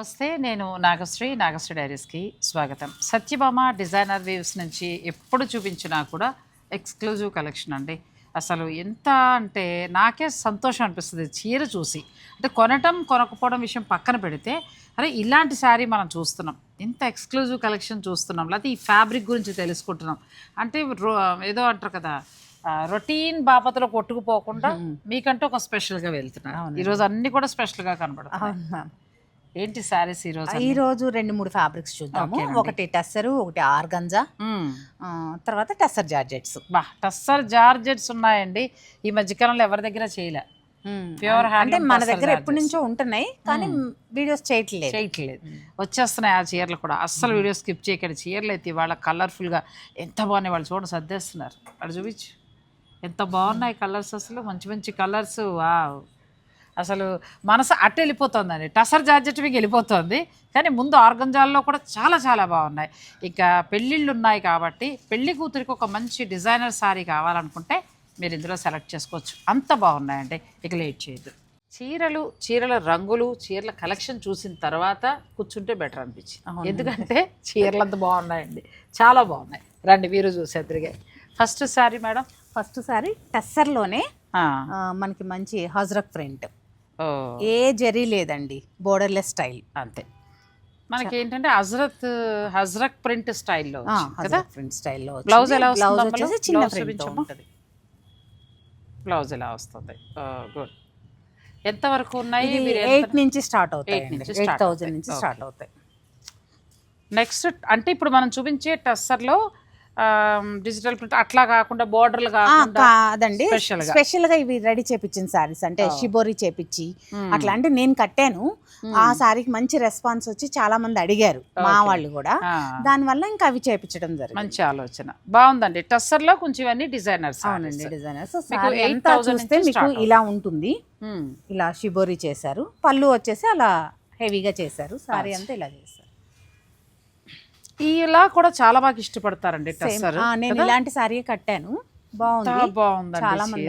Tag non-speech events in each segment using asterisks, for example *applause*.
నమస్తే నేను నాగశ్రీ నాగశ్రీ డైరీస్కి స్వాగతం. సత్యభామ డిజైనర్ వేవ్స్ నుంచి ఎప్పుడు చూపించినా కూడా ఎక్స్క్లూజివ్ కలెక్షన్ అండి. అసలు ఎంత అంటే నాకే సంతోషం అనిపిస్తుంది చీర చూసి. అంటే కొనటం కొనకపోవడం విషయం పక్కన పెడితే అరే ఇలాంటి శారీ మనం చూస్తున్నాం. ఇంత ఎక్స్క్లూజివ్ కలెక్షన్ చూస్తున్నాం. లేకపోతే ఈ ఫ్యాబ్రిక్ గురించి తెలుసుకుంటున్నాం. అంటే రో- ఏదో అంటారు కదా రొటీన్ బాపతలో కొట్టుకుపోకుండా మీకంటూ ఒక స్పెషల్గా వెళ్తున్నారు. ఈరోజు అన్ని కూడా స్పెషల్గా కనబడుతున్నాయి. ఏంటి శారీస్ ఈరోజు ఈ రోజు రెండు మూడు ఫ్యాబ్రిక్స్ చూద్దాము. ఒకటి టెస్సరు ఒకటి ఆర్గంజా. తర్వాత టెస్సర్ జార్జెట్స్. బా టస్సర్ జార్జెట్స్ ఉన్నాయండి. ఈ మధ్యకాలంలో ఎవరి దగ్గర చేయలే. ప్యూర్ హ్యాండ్ అంటే మన దగ్గర ఎప్పటి నుంచో ఉంటున్నాయి కానీ వీడియోస్ చేయట్లేదు. చేయట్లేదు. వచ్చేస్తున్నాయి ఆ చీరలు కూడా. అస్సలు వీడియో స్కిప్ చేయకండి. చీరలు అయితే వాళ్ళ కలర్ఫుల్గా ఎంత బాగున్నాయి వాళ్ళు చూడండి సర్దేస్తున్నారు. వాళ్ళు చూపించు. ఎంత బాగున్నాయి కలర్స్ అసలు. మంచి మంచి కలర్స్ వా అసలు మనసు అట్టు వెళ్ళిపోతుందండి. టసర్ జార్జెట్ మీకు వెళ్ళిపోతుంది. కానీ ముందు ఆర్గంజాల్లో కూడా చాలా చాలా బాగున్నాయి. ఇక పెళ్ళిళ్ళు ఉన్నాయి కాబట్టి పెళ్ళి కూతురికి ఒక మంచి డిజైనర్ శారీ కావాలనుకుంటే మీరు ఇందులో సెలెక్ట్ చేసుకోవచ్చు. అంత బాగున్నాయండి. ఇక లేట్ చేయొద్దు. చీరలు చీరల రంగులు చీరల కలెక్షన్ చూసిన తర్వాత కూర్చుంటే బెటర్ అనిపించింది. ఎందుకంటే చీరలు అంత బాగున్నాయండి. చాలా బాగున్నాయి. రండి మీరు చూసేద్దరిగా first sari madam? First sari టెస్సర్లోనే మనకి మంచి హజ్రక్ ప్రింట్. ఏ జరీ లేదండి బోర్డర్లెస్ స్టైల్ అంతే. మనకి ఏంటంటే హజరత్ హజరక్ ప్రింట్ స్టైల్లో కదా? ప్రింట్ స్టైల్లో బ్లౌజ్ ఎలా బ్లౌజ్ వచ్చేసి చిన్న ప్రింట్. ఉంటుంది. బ్లౌజ్ ఎలా వస్తుంది? గుడ్. ఎంత వరకు ఉన్నాయి? ఎయిట్ నుంచి స్టార్ట్ అవుతాయి ఎయిట్ థౌజండ్. నుంచి. స్టార్ట్ అవుతాయి. నెక్స్ట్ అంటే ఇప్పుడు మనం చూపించే టస్సర్లో డిజిటల్ ప్రింట్ అట్లా కాకుండా బోర్డర్లు కాదండి స్పెషల్గా. ఇవి రెడీ చేపించిన సారీస్ అంటే షిబోరి చేపించి అట్లా అంటే నేను కట్టాను. ఆ సారీకి మంచి రెస్పాన్స్ వచ్చి చాలా మంది అడిగారు మా వాళ్ళు కూడా. దానివల్ల ఇంకా అవి చేపించడం జరిగింది. మంచి ఆలోచన. బాగుందండి. టస్సర్లో కొంచెం ఇవన్నీ డిజైనర్స్ అవునండి డిజైనర్ సో మీకు సారీ 8,000 అంతా చూస్తే మీకు ఇలా ఉంటుంది. ఇలా షిబోరి చేశారు. పళ్ళు వచ్చేసి అలా హెవీగా చేశారు. సారీ అంతా ఇలా చేశారు. ఇలా కూడా చాలా బాగా ఇష్టపడతారండి. టస్సర్ నేను ఇలాంటి సారీ కట్టాను. బాగుంది. బాగుందండి చాలా మంది.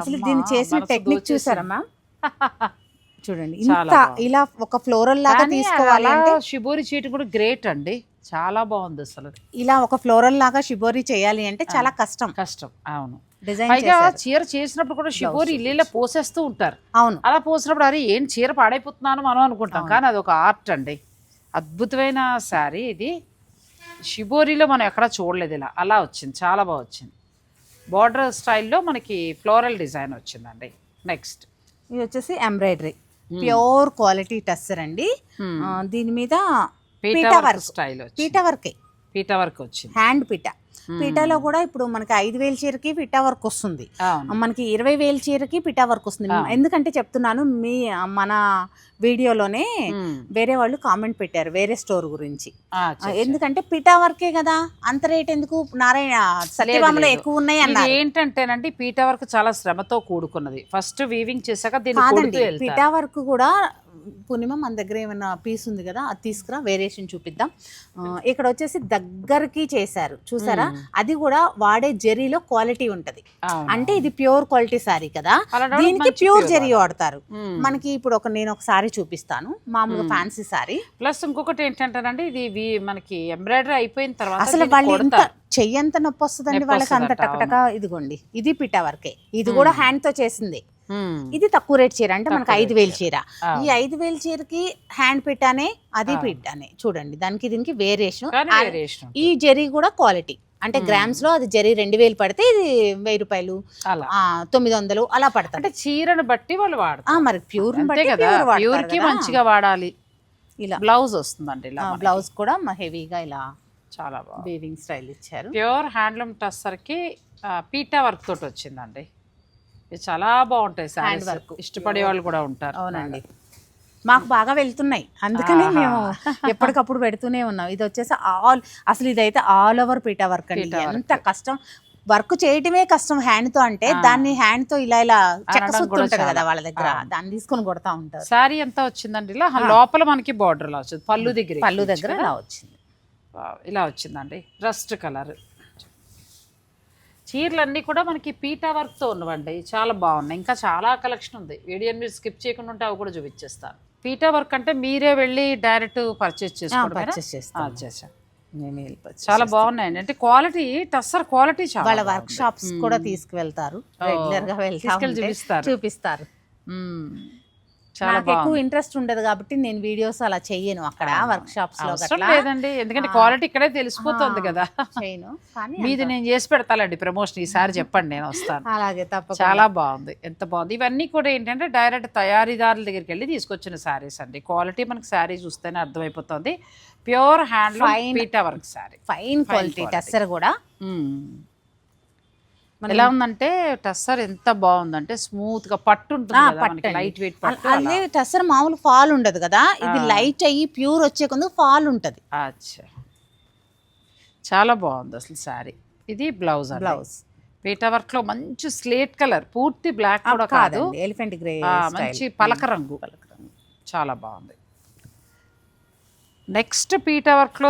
అసలు దీన్ని చేసిన టెక్నిక్ దోచేసింది. చూసారా మ్యామ్ *laughs* చూడండి. ఇంత బాగుంది. ఇలా ఒక ఫ్లోరల్ లాగా కానీ తీసుకోవాలి అలా అంటే షిబోరి చీటి కూడా గ్రేట్ అండి. చాలా బాగుంది అసలు. ఇలా ఒక ఫ్లోరల్ లాగా షిబోరి చేయాలి అంటే చాలా కష్టం. కష్టం. అవును. డిజైన్ పైగా చీర చేసినప్పుడు కూడా షిబోరి ఇల్లు పోసేస్తూ ఉంటారు. అవును. అలా పోసినప్పుడు అరే ఏం చీర పాడైపోతున్నాను మనం అనుకుంటాం. కానీ అది ఒక ఆర్ట్ అండి. అద్భుతమైన శారీ ఇది. షిబోరిలో మనం ఎక్కడా చూడలేదు ఇలా. అలా వచ్చింది చాలా బాగా వచ్చింది. బార్డర్ స్టైల్లో మనకి ఫ్లోరల్ డిజైన్ వచ్చిందండి. నెక్స్ట్ ఇది వచ్చేసి ఎంబ్రాయిడరీ ప్యూర్ క్వాలిటీ టస్సర్ అండి. ఆ, దీని మీద పీటా వర్క్ స్టైల్ పీటా వర్కే పీటా వర్క్ వచ్చింది. హ్యాండ్ పీట పీటాలో కూడా ఇప్పుడు మనకి ఐదు వేల చీరకి పిటా వర్క్ వస్తుంది. మనకి ఇరవై వేల చీరకి పిటా వర్క్ వస్తుంది. ఎందుకంటే చెప్తున్నాను మీ మన వీడియోలోనే. వేరే వాళ్ళు కామెంట్ పెట్టారు వేరే స్టోర్ గురించి. ఎందుకంటే పిటా వర్కే కదా అంత రేట్ ఎందుకు? నారాయణ సత్యభామలో. ఎక్కువ ఉన్నాయి అన్నారు. ఏంటంటేనండి పీటా వర్క్ చాలా శ్రమతో కూడుకున్నది. ఫస్ట్ వీవింగ్ చేశాక వెళ్తారు. పిటా వర్క్ కూడా పూర్ణిమ మన దగ్గర ఏమైనా పీస్ ఉంది కదా అది తీసుకురా వేరియేషన్ చూపిద్దాం. ఇక్కడ వచ్చేసి దగ్గరికి చేశారు. చూసారా? అది కూడా వాడే జెరీలో క్వాలిటీ ఉంటది. అంటే ఇది ప్యూర్ క్వాలిటీ సారీ కదా. దీనికి ప్యూర్ జెరీ వాడతారు. మనకి ఇప్పుడు ఒక నేను ఒక సారీ చూపిస్తాను. మామూలుగా ఫ్యాన్సీ సారీ ప్లస్ ఇంకొకటి ఏంటంటేనండి ఇది వి- మనకి ఎంబ్రాయిడరీ అయిపోయిన తర్వాత అసలు వాళ్ళు కొడతారు. చెయ్యంత నొప్పి వస్తుందండి వాళ్ళకి అంత టకటక ఇదిగోండి. ఇది పిటా వర్కే ఇది కూడా హ్యాండ్తో చేసింది. ఇది తక్కువ రేట్ చీర. అంటే మనకి ఐదు వేల చీర. ఈ ఐదు వేల చీరకి హ్యాండ్ పిటానే అది పిటానే చూడండి దానికి దీనికి వేరియేషన్. ఈ జరీ కూడా క్వాలిటీ. అంటే గ్రామ్స్లో అది జరీ రెండు వేలు పడితే ఇది వెయ్యి రూపాయలు తొమ్మిది వందలు అలా పడతాయి అంటే చీరను బట్టి వాళ్ళు వాడతారు. మరి ప్యూర్ ప్యూర్కి మంచిగా వాడాలి. ఇలా. బ్లౌజ్ వస్తుందండి ఇలా. బ్లౌజ్ కూడా హెవీగా ఇలా చాలా వీవింగ్ స్టైల్ ఇచ్చారు. ప్యూర్ హ్యాండ్లూమ్ టస్సర్కి పీటా వర్క్ తోటి వచ్చిందండి. చాలా బాగుంటాయి శారీస్. ఇష్టపడే వాళ్ళు కూడా ఉంటారు. అవునండి. మాకు బాగా వెళ్తున్నాయి. అందుకనే మేము ఎప్పటికప్పుడు పెడుతూనే ఉన్నాం. ఇది వచ్చేసి ఆల్ అసలు ఇదైతే ఆల్ ఓవర్ పీటా వర్క్ అండి. ఎంత కష్టం. వర్క్ చేయటమే కష్టం హ్యాండ్తో అంటే దాన్ని హ్యాండ్తో ఇలా ఇలా చెక్క అనడం సుత్తు కూడా ఉంటది కదా. వాళ్ళ దగ్గర. దాన్ని తీసుకొని కొడతా ఉంటారు. శారీ ఎంత వచ్చిందండి? ఇలా లోపల మనకి బార్డర్ ఇలా వచ్చింది. పళ్ళు దగ్గర పళ్ళు దగ్గర ఇలా వచ్చింది. ఇలా వచ్చిందండి. Rust colour. చీరలన్నీ కూడా మనకి పీటా వర్క్తో ఉన్నవండి. చాలా బాగున్నాయి. ఇంకా చాలా కలెక్షన్ ఉంది. వీడియోని మీరు స్కిప్ చేయకుండా ఉంటే అవి కూడా చూపించేస్తాను. పీటా వర్క్ అంటే మీరే వెళ్ళి డైరెక్ట్ పర్చేస్ చేసుకోవడం పర్చేస్ చేస్తాం మేమే వెళ్ళి purchase చాలా బాగున్నాయండి. అంటే క్వాలిటీ టస్సర్ క్వాలిటీ చాలా వాళ్ళ. వర్క్ షాప్స్ కూడా తీసుకువెళ్తారు. రెగ్యులర్గా వెళ్తా తీసుకెళ్ళి ఉంటే చూపిస్తారు. చూపిస్తారు. నాకు ఎక్కువ ఇంట్రెస్ట్ ఉండదు కాబట్టి నేను వీడియోస్ అలా చెయ్యను అక్కడ వర్క్ షాప్స్లో లేదండి. ఎందుకంటే క్వాలిటీ ఇక్కడే తెలిసిపోతుంది కదా. చేయను. మీది నేను చేసి పెడతానండి ప్రమోషన్ ఈసారి చెప్పండి నేను వస్తాను. అలాగే తప్పకుండా. చాలా బాగుంది. ఎంత బాగుంది. ఇవన్నీ కూడా ఏంటంటే డైరెక్ట్ తయారీదారుల దగ్గరికి వెళ్ళి తీసుకొచ్చిన శారీస్ అండి. క్వాలిటీ మనకి శారీ చూస్తేనే అర్థమైపోతుంది. Pure handloom PETA work sari fine quality tussar కూడా. ఎలా ఉందంటే టస్సర్ ఎంత బాగుందంటే స్మూత్గా పట్టు ఉంటుంది లైట్ వెయిట్ పట్టు అదే టెస్సర్ మామూలు ఫాల్ ఉండదు కదా? ఇది లైట్ అయ్యి ప్యూర్ వచ్చే కొందు ఫాల్ ఉంటది. అచ్చా. చాలా బాగుంది అసలు శారీ. ఇది బ్లౌజ్ బ్లౌజ్. పీటా వర్క్లో మంచి స్లేట్ కలర్ పూర్తి బ్లాక్ కూడా కాదు. ఎలిఫెంట్ గ్రే మంచి పలక రంగు. చాలా బాగుంది. నెక్స్ట్ పీటా వర్క్లో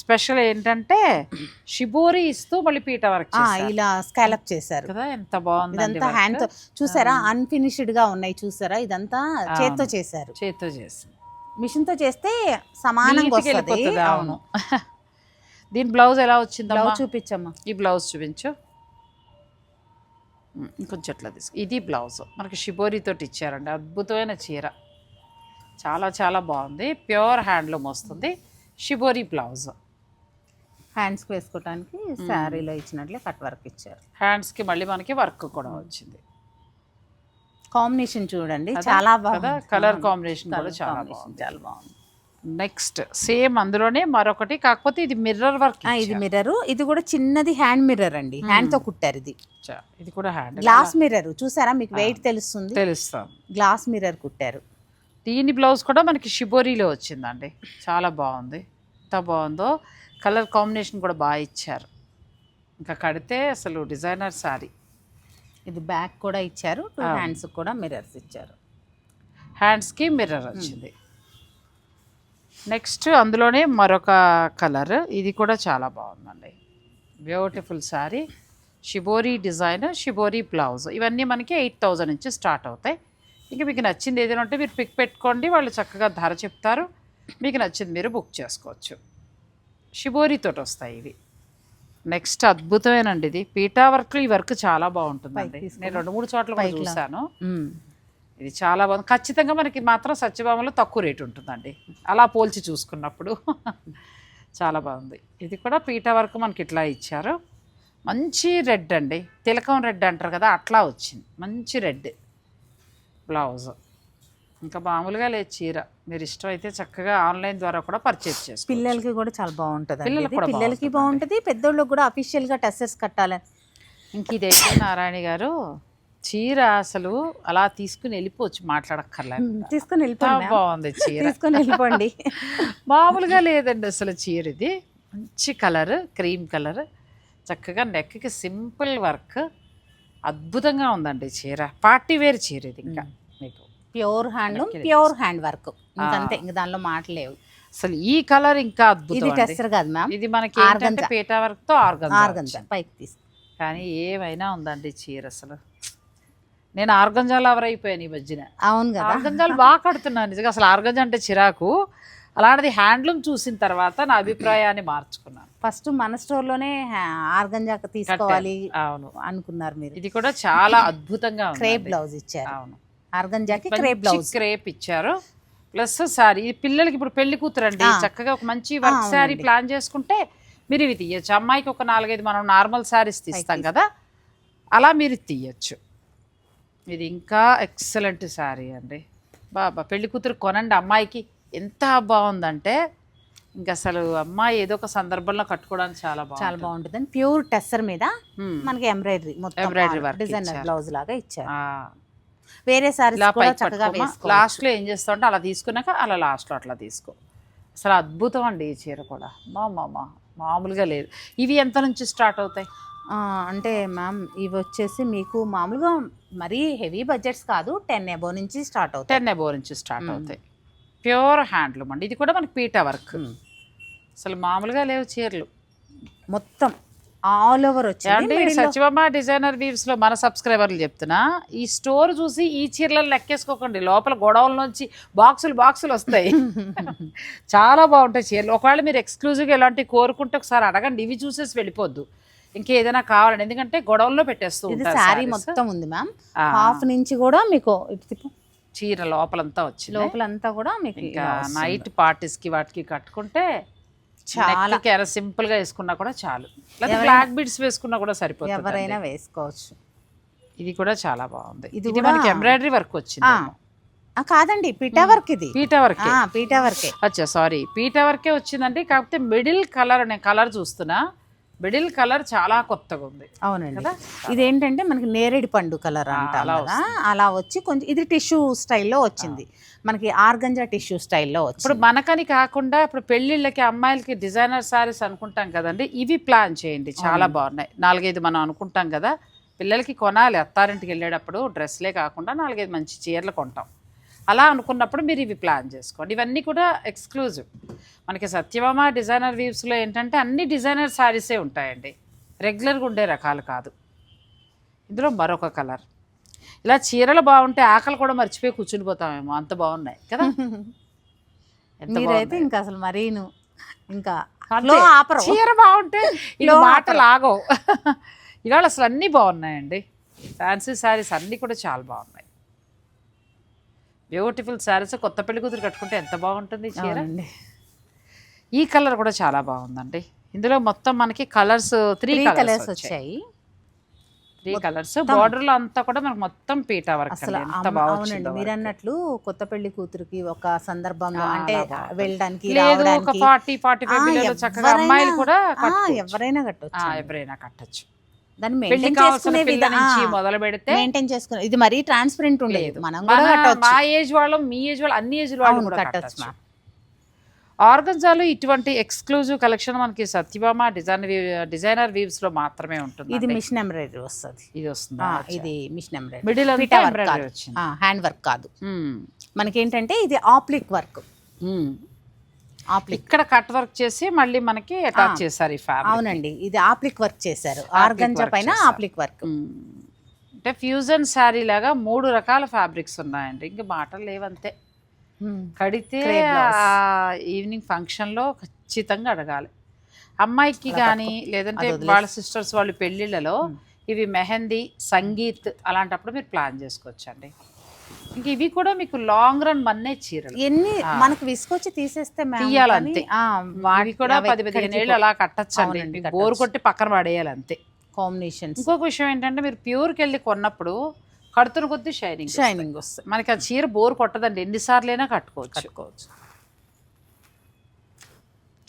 స్పెషల్ ఏంటంటే షిబోరి ఇస్తూ మళ్ళీ పీటా వర్క్ ఇలా స్కాలప్ చేశారు. కదా ఎంత బాగుంది ఇదంతా హ్యాండ్తో చూసారా? అన్ఫినిష్డ్గా ఉన్నాయి చూసారా? ఇదంతా చేత్తో చేశారు. చేతితో చేసి మిషన్తో చేస్తే సమానంగా వస్తుంది. అవును. దీని బ్లౌజ్ ఎలా వచ్చిందమ్మా? బ్లౌజ్ చూపించమ్మా. ఈ బ్లౌజ్ చూపించు. ఇంకొంచెం ఎట్లా తీసుకు. ఇది బ్లౌజ్. మనకి షిబోరి తోటి ఇచ్చారండి. అద్భుతమైన చీర. చాలా చాలా బాగుంది. ప్యూర్ హ్యాండ్లూమ్ వస్తుంది. Shibori blouse. హ్యాండ్స్కి వేసుకోవడానికి శారీలో ఇచ్చినట్లే కట్ వర్క్ ఇచ్చారు. హ్యాండ్స్కి మళ్ళీ మనకి వర్క్ కూడా వచ్చింది. కాంబినేషన్ చూడండి. చాలా బాగుంది. కలర్ కాంబినేషన్ కూడా చాలా బాగుంది. చాలా బాగుంది. నెక్స్ట్ సేమ్ అందులోనే మరొకటి కాకపోతే ఇది మిర్రర్ వర్క్ ఇది మిర్రర్ ఇది కూడా చిన్నది హ్యాండ్ మిర్రర్ అండి. హ్యాండ్తో కుట్టారు ఇది. ఇది కూడా హ్యాండ్ గ్లాస్ మిర్రర్ చూసారా? మీకు వెయిట్ తెలుస్తుంది. తెలుస్తాం. గ్లాస్ మిర్రర్ కుట్టారు. దీని బ్లౌజ్ కూడా మనకి షిబోరీలో వచ్చిందండి. చాలా బాగుంది. ఎంత బాగుందో కలర్ కాంబినేషన్ కూడా బాగా ఇచ్చారు. ఇంకా కడితే అసలు డిజైనర్ శారీ ఇది బ్యాక్ కూడా ఇచ్చారు. టూ హ్యాండ్స్ కూడా మిర్రర్స్ ఇచ్చారు. హ్యాండ్స్కి మిర్రర్ వచ్చింది. నెక్స్ట్ అందులోనే మరొక కలర్. ఇది కూడా చాలా బాగుందండి. Beautiful sari shibori design shibori blouse ఇవన్నీ మనకి ఎయిట్ థౌజండ్ నుంచి స్టార్ట్ అవుతాయి. ఇంకా మీకు నచ్చింది ఏదైనా ఉంటే మీరు పిక్ పెట్టుకోండి వాళ్ళు చక్కగా ధర చెప్తారు. మీకు నచ్చింది మీరు బుక్ చేసుకోవచ్చు. షిబోరీతోటి వస్తాయి ఇవి. నెక్స్ట్ అద్భుతమేనండి ఇది. పీటా వర్క్ ఈ వర్క్ చాలా బాగుంటుందండి. నేను రెండు మూడు చోట్ల మ్మ్. ఇది చాలా బాగుంది. ఖచ్చితంగా మనకి మాత్రం సత్యభామలో తక్కువ రేటు ఉంటుందండి. అలా పోల్చి చూసుకున్నప్పుడు *laughs* చాలా బాగుంది. ఇది కూడా పీట వరకు మనకి ఇట్లా ఇచ్చారు. మంచి రెడ్ అండి. తిలకం రెడ్ అంటారు కదా అట్లా వచ్చింది. మంచి రెడ్. బ్లౌజ్. ఇంకా మామూలుగా లేదు చీర. మీరు ఇష్టం అయితే చక్కగా ఆన్లైన్ ద్వారా కూడా పర్చేస్ చేసుకో పిల్లలకి కూడా చాలా బాగుంటుంది పిల్లలకి బాగుంటుంది. పెద్దోళ్ళకి కూడా అఫీషియల్గా టెస్సెస్ కట్టాలని ఇంక ఇదైతే నారాయణ గారు చీర అసలు అలా తీసుకుని వెళ్ళిపోవచ్చు మాట్లాడక్కర్లేదు. తీసుకొని వెళ్ళిపోండి. బాగుంది చీర. తీసుకొని వెళ్ళిపోండి. మామూలుగా లేదండి అసలు చీర ఇది. మంచి కలర్ క్రీమ్ కలర్. చక్కగా నెక్కి సింపుల్ వర్క్. అద్భుతంగా ఉందండి చీర. పార్టీ వేర్ చీర ఇది ఇంకా. Pure handloom pure hand work. ఇంకంతే ఇంక దానిలో మాటలేవు అసలు ఈ కలర్ ఇంకా ఇది అద్భుతం. టెస్సర్ కాదు మ్యామ్ ఇది మనకి ఏంటంటే పీటా వర్క్తో ఆర్గన్ ఆర్గంజా పైకి తీసు కానీ ఏమైనా ఉందండి చీర అసలు. నేను ఆర్గంజా లవర్ అయిపోయాను ఈ మధ్యన. అవును కదా. ఆర్గంజాలు బాగా కడుతున్నాను నిజంగా. అసలు ఆర్గంజా అంటే చిరాకు. అలాంటిది హ్యాండ్లూమ్ చూసిన తర్వాత నా అభిప్రాయాన్ని మార్చుకున్నాను. ఫస్ట్ మన స్టోర్లోనే ఆర్గంజా తీసుకోవాలి అవును. అనుకున్నారు మీరు. ఇది కూడా చాలా అద్భుతంగా క్రేప్ బ్లౌజ్ ఇచ్చారు. అవును. ఆర్గంజాకి క్రేప్ బ్లౌజ్. క్రేప్ ఇచ్చారు. ప్లస్ సారీ ఈ పిల్లలకి ఇప్పుడు పెళ్ళి కూతురండి. చక్కగా ఒక మంచి వర్క్ శారీ ప్లాన్ చేసుకుంటే మీరు ఇవి తీయచ్చు. అమ్మాయికి ఒక నాలుగైదు మనం నార్మల్ శారీస్ తీస్తాం కదా. అలా మీరు తీయచ్చు. ఇది ఇంకా ఎక్సలెంట్ శారీ అండి. బాబా పెళ్ళి కూతురు కొనండి అమ్మాయికి. ఎంత బాగుందంటే ఇంకా అసలు అమ్మాయి ఏదో ఒక సందర్భంలో కట్టుకోవడానికి చాలా బాగుంది చాలా బాగుంటుంది ప్యూర్ టెస్సర్ మీద. మనకి ఎంబ్రాయిడరీ మొత్తం work డిజైనర్. బ్లౌజ్ లాగా ఇచ్చారు. వేరే సారీస్ ఇలా కూడా పైకి చక్కగా వేసుకో లాస్ట్లో ఏం చేస్తావు అంటే అలా తీసుకున్నాక అలా లాస్ట్లో అట్లా తీసుకో. అసలు అద్భుతం అండి ఈ చీర కూడా. మా మా మామూలుగా లేదు. ఇవి ఎంత నుంచి స్టార్ట్ అవుతాయి? అంటే మ్యామ్ ఇవి వచ్చేసి మీకు మామూలుగా మరీ హెవీ బడ్జెట్స్ కాదు టెన్ ఎబో నుంచి స్టార్ట్ అవుతాయి. టెన్ ఎబో నుంచి స్టార్ట్ అవుతాయి. ప్యూర్ హ్యాండ్లూమ్ అండి. ఇది కూడా మనకి పీటా వర్క్ అసలు మామూలుగా లేవు చీరలు. మొత్తం ఆల్ ఓవర్ వచ్చింది సచివమ్మ డిజైనర్ వీవ్స్లో మన సబ్స్క్రైబర్లు చెప్తున్నా ఈ స్టోర్ చూసి ఈ చీరలను లెక్కేసుకోకండి. లోపల గొడవల నుంచి బాక్సులు బాక్సులు వస్తాయి. *laughs* చాలా బాగుంటాయి చీరలు. ఒకవేళ మీరు ఎక్స్క్లూజివ్గా ఇలాంటివి కోరుకుంటే ఒకసారి అడగండి. ఇవి చూసేసి వెళ్ళిపోద్దు. ఇంకేదైనా కావాలండి. ఎందుకంటే గొడవల్లో పెట్టేస్తూ ఇది sarees. మొత్తం ఉంది మ్యామ్. హాఫ్ నుంచి కూడా మీకు. చీర లోపలంతా వచ్చింది. లోపలంతా కూడా మీకు ఇంకా. నైట్ పార్టీస్కి వాటికి కట్టుకుంటే చాలా చాలా సింపుల్గా వేసుకున్నా కూడా చాలు. బ్లాక్ బీడ్స్ వేసుకున్నా కూడా సరిపోతుంది ఎవరైనా వేసుకోవచ్చు. ఇది కూడా చాలా బాగుంది. ఇది మనకి ఎంబ్రాయిడరీ వర్క్ వచ్చింది కాదండి పీటా వర్క్ ఇది. పీటా వర్క్ పీటా వర్కే అచ్చా సారీ పీటా వర్కే వచ్చిందండి. కాకపోతే మిడిల్ కలర్ నేను కలర్ చూస్తున్నా. మిడిల్ కలర్ చాలా కొత్తగా ఉంది. అవునండి. కదా? ఇదేంటంటే మనకి నేరేడు పండు కలర్ అంటాం అలా కదా? అలా వచ్చి కొంచెం ఇది టిష్యూ స్టైల్లో వచ్చింది. మనకి ఆర్గంజా టిష్యూ స్టైల్లో ఇప్పుడు వచ్చింది. మనకని కాకుండా ఇప్పుడు పెళ్ళిళ్ళకి అమ్మాయిలకి డిజైనర్ సారీస్ అనుకుంటాం కదండి. ఇవి ప్లాన్ చేయండి. చాలా బాగున్నాయి. నాలుగైదు మనం అనుకుంటాం కదా. పిల్లలకి కొనాలి. అత్తారింటికి వెళ్ళేటప్పుడు డ్రెస్లే కాకుండా నాలుగైదు మంచి చీరలు కొంటాం. అలా అనుకున్నప్పుడు మీరు ఇవి ప్లాన్ చేసుకోండి. ఇవన్నీ కూడా ఎక్స్క్లూజివ్. మనకి సత్యభామ డిజైనర్ వీవ్స్లో ఏంటంటే అన్ని డిజైనర్ శారీసే ఉంటాయండి. రెగ్యులర్గా ఉండే రకాలు కాదు. ఇందులో మరొక కలర్. ఇలా చీరలు బాగుంటే ఆకలి కూడా మర్చిపోయి కూర్చుని పోతామేమో. అంత బాగున్నాయి కదా? మీరైతే. ఇంకా అసలు మరీను. ఇంకా చీర బాగుంటే ఇవి లో మాటలు ఆగవు ఇవాళ అసలు అన్నీ బాగున్నాయండి. ఫ్యాన్సీ శారీస్ అన్నీ కూడా చాలా బాగున్నాయి. బ్యూటిఫుల్ శారీస్ కొత్త పెళ్ళి కూతురు కట్టుకుంటే ఎంత బాగుంటుంది చీర? అవునండి. ఈ కలర్ కూడా చాలా బాగుందండి. ఇందులో మొత్తం మనకి కలర్స్ త్రీ కలర్స్ వచ్చాయి. Three colours. బార్డర్లో అంతా కూడా మనకు మొత్తం పీటా వర్క్ అసలు అవునండి. మీరు. అన్నట్లు కొత్త పెళ్ళి కూతురికి ఒక సందర్భంలో అంటే. వెళ్ళడానికి లేదు ఒక ఫార్టీ ఫార్టీ ఫైవ్ చక్కగా అమ్మాయిలు కూడా. ఎవరైనా కట్టొచ్చు. ఎవరైనా కట్టచ్చు. దాన్ని మెయింటైన్ చేసుకునే విధానం మొదలు పెడితే మెయింటైన్ చేసుకునే ఇది మరీ ట్రాన్స్పరెంట్ ఉండేది. మనం కూడా కట్టొచ్చు. మా ఏజ్ వాళ్ళం మీ ఏజ్ వాళ్ళు అన్ని ఏజ్ వాళ్ళు కట్టొచ్చు ఆర్గన్జాలో ఇటువంటి ఎక్స్క్లూజివ్ కలెక్షన్ మనకి సత్యభామ డిజైన్ డిజైనర్ వీవ్స్లో మాత్రమే ఉంటుంది ఇది మిషన్ ఎంబ్రాయిడరీ వస్తుంది. ఇది వస్తుంది? ఇది machine embroidery. Middle embroidery hand work కాదు. మ్మ్. మనకేంటంటే ఇది ఆప్లిక్ వర్క్. ఇక్కడ కట్ వర్క్ చేసి మళ్ళీ మనకి అటాచ్ చేశారు ఈ ఫ్యాబ్రిక్ అవునండి. ఇది ఆప్లిక్ వర్క్ చేశారు. ఆర్గంజా పైన. Applique work. అంటే ఫ్యూజన్ శారీ లాగా మూడు రకాల ఫ్యాబ్రిక్స్ ఉన్నాయండి. ఇంక మాటలు లేవంతే. కడితే ఈవినింగ్ ఫంక్షన్లో ఖచ్చితంగా అడగాలి. అమ్మాయికి కానీ లేదంటే. వాళ్ళ సిస్టర్స్ వాళ్ళ పెళ్ళిళ్ళలో ఇవి మెహందీ సంగీత్ అలాంటప్పుడు మీరు ప్లాన్ చేసుకోవచ్చండి. ఇంక ఇవి కూడా మీకు లాంగ్ రన్ మన్నే చీరలు. ఎన్ని మనకు విసుకొచ్చి తీసేస్తే ma'am తీయాలి కానీ, అంతే. ఆ, అవి వాటి కూడా పది పదిహేను ఏళ్ళు అలా కట్టచ్చండి. బోర్. కొట్టి పక్కన పడేయాలి అంతే కాంబినేషన్స్ ఇంకొక విషయం ఏంటంటే మీరు ప్యూర్కి వెళ్ళి కొన్నప్పుడు కడుతున్న కొద్దీ షైనింగ్ షైనింగ్ వస్తాయి. మనకి ఆ చీర బోర్ కొట్టదండి. ఎన్నిసార్లు అయినా కట్టుకోవచ్చు. కట్టుకోవచ్చు.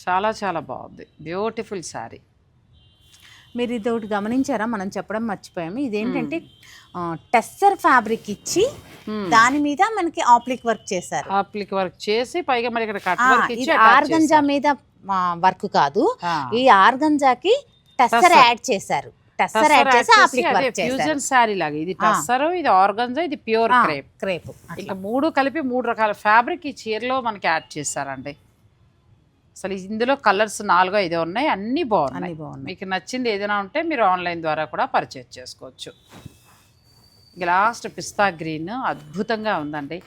చాలా చాలా బాగుంది. బ్యూటిఫుల్ శారీ. మీరు ఇది ఒకటి గమనించారా? మనం చెప్పడం మర్చిపోయాము. ఇదేంటంటే టెస్సర్ ఫ్యాబ్రిక్ ఇచ్చి దాని మీద మనకి ఆప్లిక్ వర్క్ చేశారు. అప్లిక్ వర్క్ చేసి పైగా మరి ఇక్కడ కట్ వర్క్ ఇచ్చి ఆర్గంజా. మీద వర్క్ కాదు. ఈ ఆర్గంజాకి టస్సర్. యాడ్ చేశారు. టెస్సర్ యాడ్ చేసి ఆప్లిక్ వర్క్ ఫ్యూజన్ శారీ లాగా. ఇది టస్సర్ ఇది ఆర్గంజా ఇది ప్యూర్ క్రేప్. క్రేప్. ఇంకా మూడు కలిపి మూడు రకాల ఫ్యాబ్రిక్ ఈ చీరలో మనకి యాడ్ చేశారండి. అసలు ఇందులో కలర్స్ నాలుగో ఐదో ఉన్నాయి. అన్నీ బాగున్నాయి. బాగున్నాయి. మీకు నచ్చింది ఏదైనా ఉంటే మీరు ఆన్లైన్ ద్వారా కూడా పర్చేజ్ చేసుకోవచ్చు. ఇక లాస్ట్ పిస్తా గ్రీన్ అద్భుతంగా ఉందండి.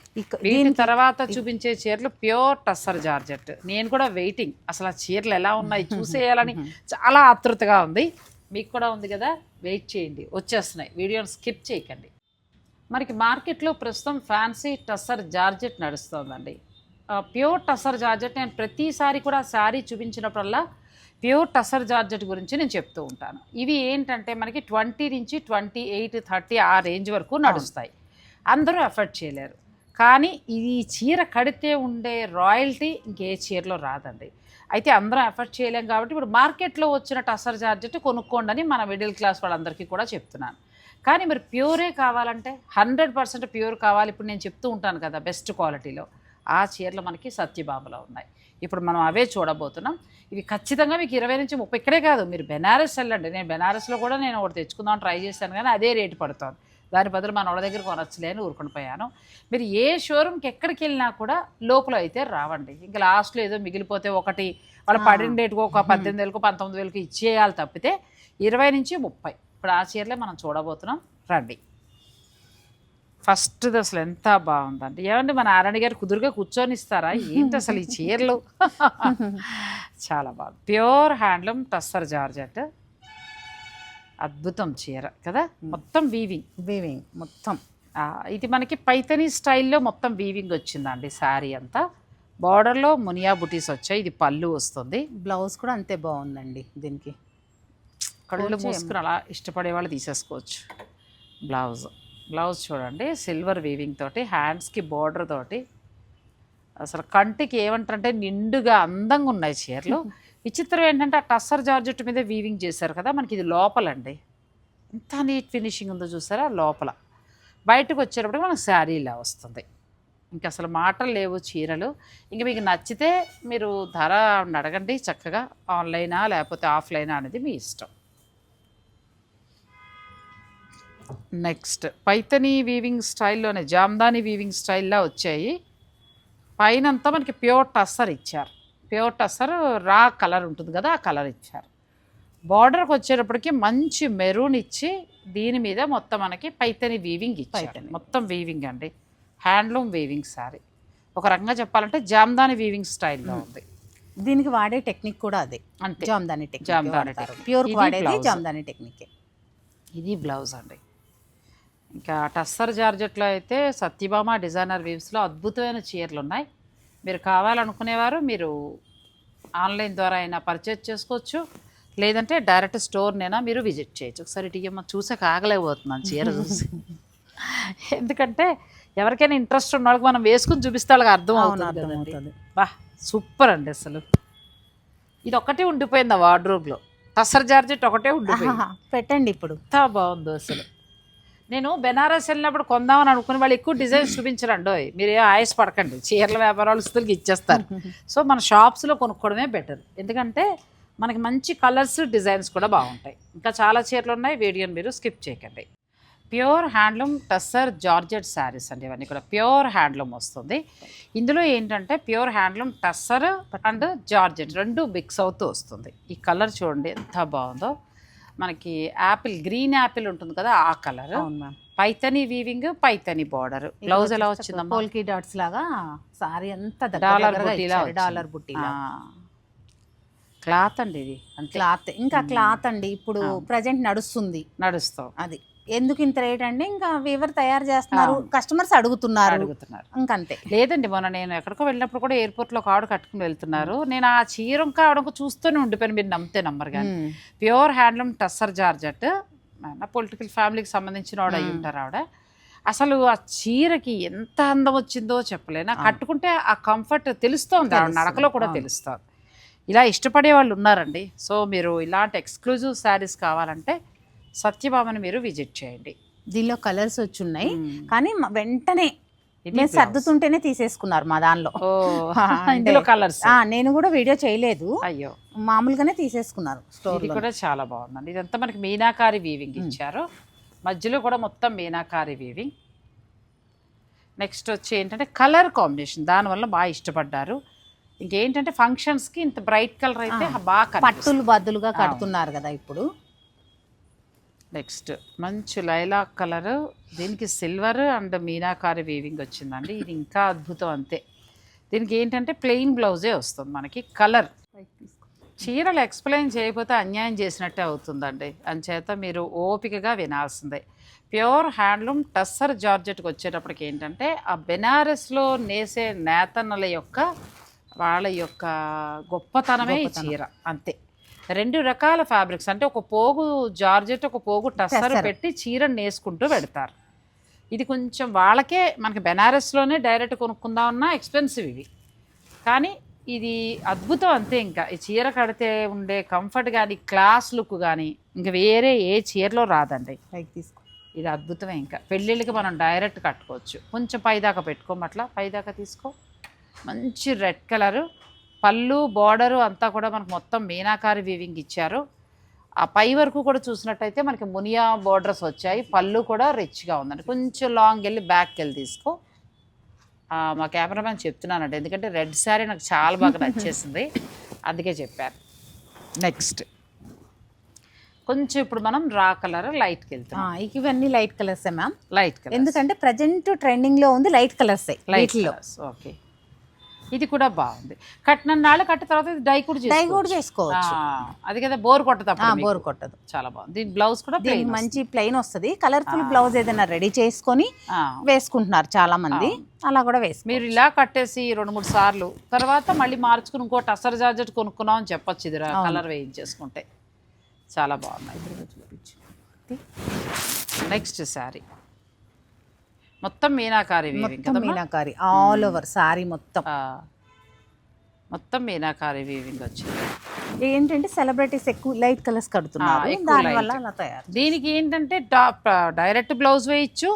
వీటి తర్వాత చూపించే చీరలు ప్యూర్ టస్సర్ జార్జెట్. నేను కూడా వెయిటింగ్ అసలు ఆ చీరలు ఎలా ఉన్నాయి? *laughs* చూసేయాలని చాలా ఆతృతగా ఉంది. మీకు కూడా ఉంది కదా? వెయిట్ చేయండి. వచ్చేస్తున్నాయి. వీడియోని స్కిప్ చేయకండి. మనకి మార్కెట్లో ప్రస్తుతం ఫ్యాన్సీ టస్సర్ జార్జెట్ నడుస్తుందండి. ప్యూర్ టస్సర్ జార్జెట్ నేను ప్రతిసారి కూడా శారీ చూపించినప్పుడల్లా ప్యూర్ టస్సర్ జార్జెట్ గురించి నేను చెప్తూ ఉంటాను. ఇవి ఏంటంటే మనకి ట్వంటీ నుంచి ట్వంటీ ఎయిట్ థర్టీ ఆ రేంజ్ వరకు నడుస్తాయి. అందరూ ఎఫర్ట్ చేయలేరు. కానీ ఈ చీర కడితే ఉండే రాయల్టీ ఇంకే చీరలో రాదండి. అయితే అందరం ఎఫర్ట్ చేయలేం కాబట్టి ఇప్పుడు మార్కెట్లో వచ్చిన టసర్ జార్జెట్ కొనుక్కోండి అని మన మిడిల్ క్లాస్ వాళ్ళందరికీ కూడా చెప్తున్నాను. కానీ మీరు ప్యూరే కావాలంటే హండ్రెడ్ పర్సెంట్ ప్యూర్ కావాలి. ఇప్పుడు నేను చెప్తూ ఉంటాను కదా బెస్ట్ క్వాలిటీలో ఆ చీరలు మనకి సత్యబాబులో ఉన్నాయి. ఇప్పుడు మనం అవే చూడబోతున్నాం. ఇవి ఖచ్చితంగా మీకు ఇరవై నుంచి ముప్పై ఇక్కడే కాదు మీరు బెనారస్ వెళ్ళండి. నేను బెనారస్లో కూడా నేను ఒకటి తెచ్చుకుందాం ట్రై చేశాను కానీ అదే రేటు పడుతుంది. దాని బదులు మన వాళ్ళ దగ్గర కొనొచ్చులే అని ఊరుకొని పోయాను. మీరు ఏ షోరూమ్కి ఎక్కడికి వెళ్ళినా కూడా లోపల అయితే రావండి. ఇంకా లాస్ట్లో ఏదో మిగిలిపోతే ఒకటి వాళ్ళు పడిన రేటుకు ఒక పద్దెనిమిది వేలకు పంతొమ్మిది వేలకు ఇచ్చేయాలి తప్పితే ఇరవై నుంచి ముప్పై. ఇప్పుడు ఆ చీరలే మనం చూడబోతున్నాం. రండి. ఫస్ట్ అసలు ఎంత బాగుందండి. ఏమండి మన ఆరణి గారు కుదురుగా కూర్చొని ఇస్తారా? ఏంటి అసలు ఈ చీరలు? *laughs* చాలా బాగుంది. Pure handloom tussar georgette. అద్భుతం చీర కదా? మొత్తం వీవింగ్ వీవింగ్ మొత్తం. ఇది మనకి పైతనీ స్టైల్లో మొత్తం వీవింగ్ వచ్చిందండి శారీ అంతా. బార్డర్లో మునియా బుటీస్ వచ్చాయి ఇది పళ్ళు వస్తుంది. బ్లౌజ్ కూడా అంతే బాగుందండి దీనికి. కళ్ళు మూసుకుని అలా ఇష్టపడే వాళ్ళు తీసేసుకోవచ్చు. బ్లౌజ్ బ్లౌజ్ చూడండి సిల్వర్ వీవింగ్ తోటి హ్యాండ్స్కి బార్డర్ తోటి. అసలు కంటికి ఏమంటారంటే నిండుగా అందంగా ఉన్నాయి చీరలు. *laughs* విచిత్రం ఏంటంటే ఆ టస్సర్ జార్జెట్ మీద వీవింగ్ చేశారు కదా మనకి ఇది లోపలండి. ఎంత నీట్ ఫినిషింగ్ ఉందో చూసారా లోపల. బయటకు వచ్చేటప్పుడు మనకు శారీ ఇలా వస్తుంది. ఇంకా అసలు మాటలు లేవు చీరలు. ఇంక మీకు నచ్చితే మీరు ధర అడగండి చక్కగా ఆన్లైనా లేకపోతే ఆఫ్లైనా అనేది మీ ఇష్టం. నెక్స్ట్ పైతని వీవింగ్ స్టైల్లోనే జామ్దాని వీవింగ్ స్టైల్లో వచ్చాయి. పైనంతా మనకి ప్యూర్ టస్సర్ ఇచ్చారు. ప్యూర్ టస్సర్ రా కలర్ ఉంటుంది కదా ఆ కలర్ ఇచ్చారు. బార్డర్కి వచ్చేటప్పటికి మంచి మెరూన్ ఇచ్చి దీని మీద మొత్తం మనకి పైతని వీవింగ్ ఇచ్చారు. మొత్తం వీవింగ్ అండి. హ్యాండ్లూమ్ వీవింగ్ సారీ ఒక రకంగా చెప్పాలంటే జామ్దాని వీవింగ్ స్టైల్లో ఉంది. దీనికి వాడే టెక్నిక్ కూడా అదే. అంతే. జామ్దాని టెక్నిక్ జామ్దాని. ప్యూర్ వాడేది. జామ్దాని టెక్నిక్ ఇది బ్లౌజ్ అండి. ఇంకా టస్సర్ జార్జెట్లో అయితే సత్యభామ డిజైనర్ వీవ్స్లో అద్భుతమైన చీరలు ఉన్నాయి మీరు కావాలనుకునేవారు మీరు ఆన్లైన్ ద్వారా అయినా పర్చేజ్ చేసుకోవచ్చు. లేదంటే డైరెక్ట్ స్టోర్నైనా మీరు విజిట్ చేయొచ్చు. ఒకసారి టీఎమ్మ చూసాక ఆగలేకపోతున్నాను చీర చూసి. ఎందుకంటే ఎవరికైనా ఇంట్రెస్ట్ ఉన్న వాళ్ళకి మనం వేసుకుని చూపిస్తే వాళ్ళకి అర్థం అవుతుంది బా సూపర్ అండి అసలు. ఇది ఒకటే ఉండిపోయింది ఆ వార్డ్రోబ్లో. టస్సర్ జార్జెట్ ఒకటే ఉండిపోయింది. పెట్టండి ఇప్పుడు. ఎంత బాగుందో అసలు. నేను బెనారస్ వెళ్ళినప్పుడు కొందామని అనుకుని వాళ్ళు ఎక్కువ డిజైన్స్ చూపించరండి. మీరు ఏ ఆయాస పడకండి. చీరల వ్యాపారాలు ఇచ్చేస్తారు. సో మన షాప్స్లో కొనుక్కోవడమే బెటర్ ఎందుకంటే మనకి మంచి కలర్స్ డిజైన్స్ కూడా బాగుంటాయి. ఇంకా చాలా చీరలు ఉన్నాయి. వీడియోని మీరు స్కిప్ చేయకండి. Pure handloom tussar georgette saris అండి ఇవన్నీ కూడా. ప్యూర్ హ్యాండ్లూమ్ వస్తుంది. ఇందులో ఏంటంటే pure handloom tussar and georgette రెండు మిక్స్ అవుతూ వస్తుంది. ఈ కలర్ చూడండి ఎంత బాగుందో. మనకి యాపిల్ గ్రీన్ యాపిల్ ఉంటుంది కదా ఆ కలర్. అవును ma'am. Paithani weaving Paithani border blouse ఎలా పోల్కి డాట్స్ లాగా సారీ అంతా డాలర్ డాలర్ బుట్టి క్లాత్ అండి ఇది క్లాత్ ఇంకా క్లాత్ అండి ఇప్పుడు ప్రజెంట్ నడుస్తుంది. నడుస్తాం అది. ఎందుకు ఇంత రేట్ అండి ఇంకా వీవర్ తయారు చేస్తున్నారు? కస్టమర్స్ అడుగుతున్నారు. అడుగుతున్నారు. ఇంకంతే లేదండి మొన్న నేను ఎక్కడికో వెళ్ళినప్పుడు కూడా ఎయిర్పోర్ట్లో ఒక ఆవిడ కట్టుకుని వెళ్తున్నారు. నేను ఆ చీర ఇంకా ఆవిడకు చూస్తూనే ఉండిపోయాను. మీరు నమ్మితే నంబర్ కానీ. Pure handloom tussar georgette. నా పొలిటికల్ ఫ్యామిలీకి సంబంధించిన ఆవిడ అయి ఉంటారు ఆవిడ. అసలు ఆ చీరకి ఎంత అందం వచ్చిందో చెప్పలేను. కట్టుకుంటే ఆ కంఫర్ట్ తెలుస్తోంది. ఆవిడ నడకలో కూడా తెలుస్తుంది. ఇలా ఇష్టపడే వాళ్ళు ఉన్నారండి. సో మీరు ఇలాంటి ఎక్స్క్లూజివ్ శారీస్ కావాలంటే సత్యభామని మీరు విజిట్ చేయండి. దీనిలో కలర్స్ వచ్చి ఉన్నాయి. కానీ వెంటనే blouse. సర్దుతుంటేనే తీసేసుకున్నారు మా దానిలో. *laughs* *laughs* ఇందులో కలర్స్ ఆ, నేను కూడా వీడియో చేయలేదు. అయ్యో. మామూలుగానే తీసేసుకున్నారు స్టోర్ కూడా చాలా బాగుందండి. ఇదంతా మనకి మీనాకారి వీవింగ్ ఇచ్చారు. మధ్యలో కూడా మొత్తం మీనాకారి వీవింగ్ నెక్స్ట్ వచ్చి ఏంటంటే కలర్ కాంబినేషన్ దానివల్ల బాగా ఇష్టపడ్డారు. ఇంకేంటంటే ఫంక్షన్స్కి ఇంత బ్రైట్ కలర్ అయితే బాగా. పట్టులు బద్దులుగా కడుతున్నారు కదా ఇప్పుడు. నెక్స్ట్ మంచి లైలాక్ కలర్ దీనికి సిల్వర్ అండ్ మీనాకారి వీవింగ్ వచ్చిందండి. ఇది ఇంకా అద్భుతం అంతే. దీనికి ఏంటంటే ప్లెయిన్ బ్లౌజే వస్తుంది మనకి కలర్ చీరలు ఎక్స్ప్లెయిన్ చేయకపోతే అన్యాయం చేసినట్టే అవుతుందండి. అంచేత మీరు ఓపికగా వినాల్సిందే. ప్యూర్ హ్యాండ్లూమ్ టస్సర్ జార్జెట్కి వచ్చేటప్పటికి ఏంటంటే ఆ బెనారస్లో నేసే నేతన్నల యొక్క వాళ్ళ యొక్క గొప్పతనమే ఈ చీర. అంతే. రెండు రకాల ఫ్యాబ్రిక్స్. అంటే ఒక పోగు జార్జెట్ ఒక పోగు టస్సర్. పెట్టి చీరను నేసుకుంటూ పెడతారు. ఇది కొంచెం వాళ్ళకే మనకి బెనారస్లోనే డైరెక్ట్ కొనుక్కుందామన్నా ఎక్స్పెన్సివ్ ఇవి. కానీ ఇది అద్భుతం అంతే ఇంకా. ఈ చీర కడితే ఉండే కంఫర్ట్ కానీ క్లాస్ లుక్ కానీ ఇంకా వేరే ఏ చీరలో రాదండి. పైకి తీసుకో. ఇది అద్భుతమే ఇంకా. పెళ్ళిళ్ళకి మనం డైరెక్ట్ కట్టుకోవచ్చు. కొంచెం పైదాకా పెట్టుకోమట్లా? పైదాకా తీసుకో. మంచి రెడ్ కలరు. పళ్ళు బార్డరు అంతా కూడా మనకు మొత్తం మీనాకారి వీవింగ్ ఇచ్చారు. ఆ పై వరకు కూడా చూసినట్టయితే మనకి మునియా బోర్డర్స్ వచ్చాయి. పళ్ళు కూడా రిచ్గా ఉందండి. కొంచెం లాంగ్ వెళ్ళి బ్యాక్కి వెళ్ళి తీసుకో. మా కెమెరామ్యాన్ చెప్తున్నానండి. ఎందుకంటే రెడ్ శారీ నాకు చాలా బాగా నచ్చేసింది. *laughs* అందుకే చెప్పారు నెక్స్ట్ కొంచెం ఇప్పుడు మనం రా కలర్ లైట్కి వెళ్తాం ఇవన్నీ లైట్ కలర్సే మ్యామ్ లైట్ కలర్ ఎందుకంటే ప్రజెంట్ ట్రెండింగ్లో ఉంది light colours light colours okay ఇది కూడా బాగుంది. కట్టిన నాళ్ళు కట్టిన తర్వాత ఇది డై కూడా డై. కూడా చేసుకోవచ్చు. అది కదా బోర్ కొట్టదు బోర్. కొట్టదు. చాలా బాగుంది. దీని బ్లౌజ్ కూడా plain మంచి ప్లెయిన్ వస్తుంది. కలర్ఫుల్ బ్లౌజ్ ఏదైనా రెడీ చేసుకొని వేసుకుంటున్నారు చాలా మంది. అలా కూడా వేసుకు మీరు ఇలా కట్టేసి రెండు మూడు సార్లు తర్వాత మళ్ళీ మార్చుకుని ఇంకో టసర్ జార్జెట్ కొనుక్కున్నాం అని చెప్పొచ్చు ఇది కలర్ వేయించేసుకుంటే. చాలా బాగున్నాయి. నెక్స్ట్ శారీ. మొత్తం మీనాకారి వీవింగ్ మొత్తం మీనాకారి ఆల్ ఓవర్ సారీ మొత్తం. మొత్తం మీనాకారి వీవింగ్ వచ్చింది. ఏంటంటే సెలబ్రిటీస్ ఎక్కువ లైట్ కలర్స్ కడుతున్నారు. దానివల్ల. అలా తయారు దీనికి ఏంటంటే డైరెక్ట్ బ్లౌజ్ వేయచ్చు.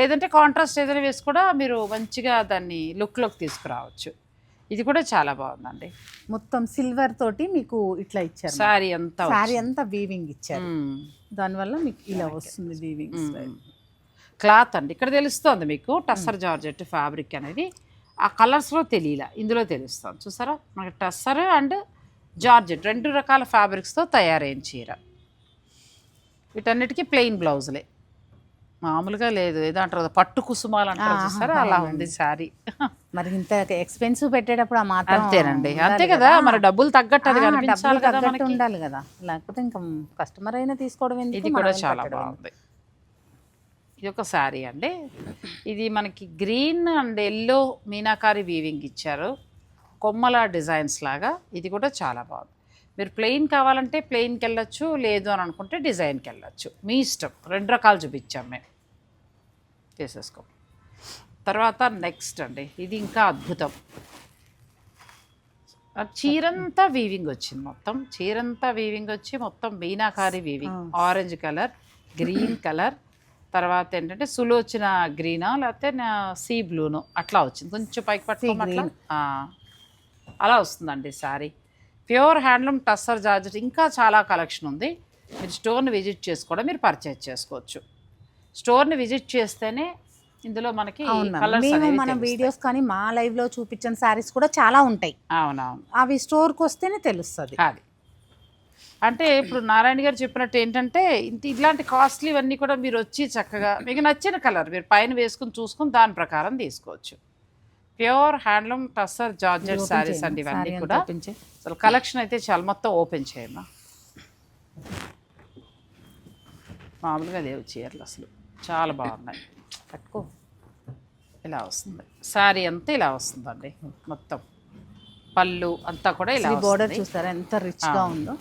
లేదంటే కాంట్రాస్ట్ ఏదైనా వేసి కూడా మీరు మంచిగా దాన్ని లుక్లోకి తీసుకురావచ్చు. ఇది కూడా చాలా బాగుందండి. మొత్తం సిల్వర్ తోటి మీకు ఇట్లా ఇచ్చారు. శారీ అంతా సారీ అంతా వీవింగ్ ఇచ్చారు. దానివల్ల మీకు ఇలా వస్తుంది వీవింగ్. క్లాత్ అండి. ఇక్కడ తెలుస్తుంది మీకు టస్సర్ జార్జెట్ ఫ్యాబ్రిక్ అనేది. ఆ కలర్స్లో తెలియలే ఇందులో తెలుస్తుంది. చూసారా? మనకి టస్సర్ అండ్ జార్జెట్ రెండు రకాల ఫ్యాబ్రిక్స్తో తయారైన చీర. వీటన్నిటికీ ప్లెయిన్ బ్లౌజులే. మామూలుగా లేదు. ఏదో అంటారు కదా, పట్టు కుసుమాలు అంటారు చూసారా? అలా ఉంది శారీ మరి ఇంత ఎక్స్పెన్సివ్ పెట్టేటప్పుడు ఆ మాత్రం అంతేనండి. అంతే కదా. మరి డబ్బులు తగ్గట్టు అది కనిపించాలి కదా మనకి. ఉండాలి కదా. లేకపోతే ఇంకా కస్టమర్ అయినా తీసుకోవడం ఇది కూడా చాలా బాగుంది. ఇది ఒక శారీ అండి. ఇది మనకి green and yellow meenakari weaving ఇచ్చారు. కొమ్మల డిజైన్స్ లాగా. ఇది కూడా చాలా బాగుంది. మీరు ప్లెయిన్ కావాలంటే ప్లెయిన్కి వెళ్ళొచ్చు లేదు అని అనుకుంటే డిజైన్కి వెళ్ళొచ్చు మీ ఇష్టం. రెండు రకాలు చూపించాం మేము. తీసేసుకో. తర్వాత నెక్స్ట్ అండి. ఇది ఇంకా అద్భుతం. చీరంతా వీవింగ్ వచ్చింది మొత్తం. చీరంతా వీవింగ్ వచ్చి మొత్తం meenakari weaving orange colour green colour తర్వాత ఏంటంటే సులోచన గ్రీనా లేకపోతే నా- సీ బ్లూను? అట్లా వచ్చింది. కొంచెం పైకి పట్టుకోమట్లా? అలా వస్తుందండి sari pure handloom tussar georgette. ఇంకా చాలా కలెక్షన్ ఉంది. మీరు స్టోర్ని విజిట్ చేసుకోవడం మీరు పర్చేజ్ చేసుకోవచ్చు. స్టోర్ని విజిట్ చేస్తేనే ఇందులో మనకి మేము మన. వీడియోస్ కానీ మా లైవ్లో చూపించిన సారీస్ కూడా చాలా ఉంటాయి. అవునవును. అవి స్టోర్కి వస్తేనే తెలుస్తుంది. అది. అంటే ఇప్పుడు నారాయణ గారు చెప్పినట్టు ఏంటంటే ఇంత ఇట్లాంటి కాస్ట్లీ ఇవన్నీ కూడా మీరు వచ్చి చక్కగా మీకు నచ్చిన కలర్ మీరు పైన వేసుకుని చూసుకుని దాని ప్రకారం తీసుకోవచ్చు. Pure handloom tussar georgette saris అండి ఇవన్నీ కూడా. అసలు కలెక్షన్ అయితే చాలా మొత్తం ఓపెన్ చేయమ్మా మామూలుగా లేవు చీరలు అసలు. చాలా బాగున్నాయి. పట్టుకో. ఇలా వస్తుంది. శారీ అంతా ఇలా వస్తుందండి మొత్తం. పళ్ళు అంతా కూడా ఇలా బోర్డర్ చూస్తారా ఎంత రిచ్గా ఉందో.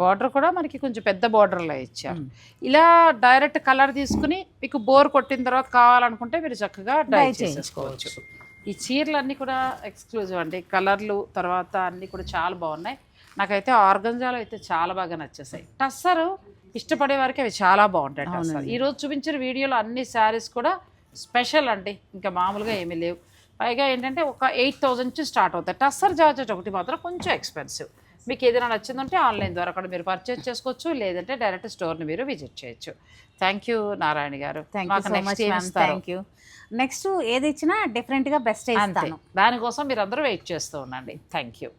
బార్డర్ కూడా మనకి కొంచెం పెద్ద బార్డర్లో ఇచ్చారు. ఇలా డైరెక్ట్ కలర్ తీసుకుని మీకు బోర్ కొట్టిన తర్వాత కావాలనుకుంటే మీరు చక్కగా డై Dye చేసేసుకోవచ్చు. ఈ చీరలు అన్నీ కూడా ఎక్స్క్లూజివ్ అండి. కలర్లు తర్వాత అన్నీ కూడా చాలా బాగున్నాయి. నాకైతే ఆర్గంజాలో అయితే చాలా బాగా నచ్చేసాయి. టస్సర్ ఇష్టపడే వారికి అవి చాలా బాగుంటాయి టస్సర్. ఈ రోజు చూపించిన వీడియోలో అన్ని శారీస్ కూడా స్పెషల్ అండి. ఇంకా మామూలుగా ఏమీ లేవు. పైగా ఏంటంటే ఒక ఎయిట్ థౌజండ్ నుంచి స్టార్ట్ అవుతాయి. టస్సర్ జార్జెట్ ఒకటి మాత్రం కొంచెం ఎక్స్పెన్సివ్. మీకు ఏదైనా నచ్చిందంటే ఆన్లైన్ ద్వారా కూడా మీరు పర్చేస్ చేసుకోవచ్చు లేదంటే డైరెక్ట్ స్టోర్ని మీరు విజిట్ చేయొచ్చు. థ్యాంక్ యూ నారాయణ గారు. థ్యాంక్ యూ నెక్స్ట్ ఏది ఇచ్చినా డిఫరెంట్గా బెస్ట్ అంతే. ఇస్తాను. దానికోసం మీరు అందరూ వెయిట్ చేస్తూ ఉండండి. Thank you